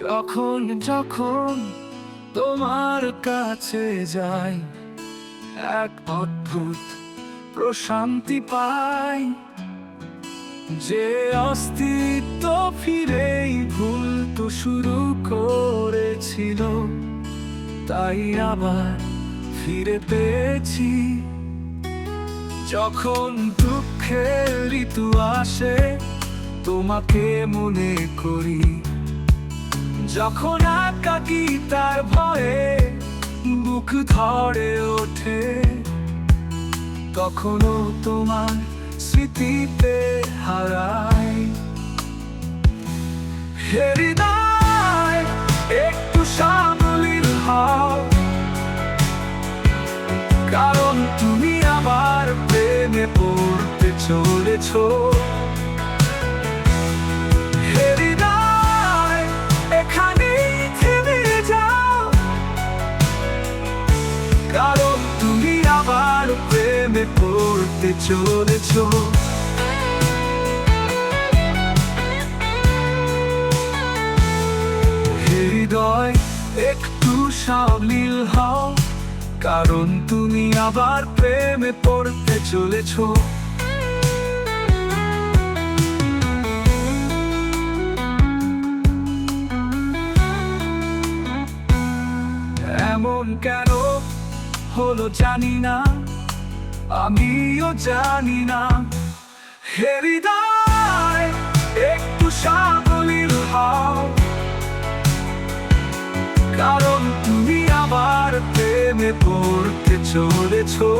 যখন যখন তোমার কাছে যাই, এক অদ্ভুত প্রশান্তি পাই। যে অস্তিত্ব ফিরেই ভুল তো শুরু করেছিল, তাই আবার ফিরে পেয়েছি। যখন দুঃখের ঋতু আসে, তোমাকে মনে করি যখন একাকি তার ভয়ে বুক ধরে ওঠে, তখনও তোমার স্মৃতিতে হারাই একটু সামলিল হও কারণ তুমি আবার প্রেমে পড়তে চলেছো। আবার প্রেমে পড়তে চলেছ। হৃদয় একটু সাবলীল হও, কারণ তুমি আবার প্রেমে পড়তে চলেছো। এমন কেন হলো জানি না, আমিও জানি না। হে হৃদয় একটু সাবলীল হও। কারণ তুমি আবার প্রেমে পড়তে চলেছো।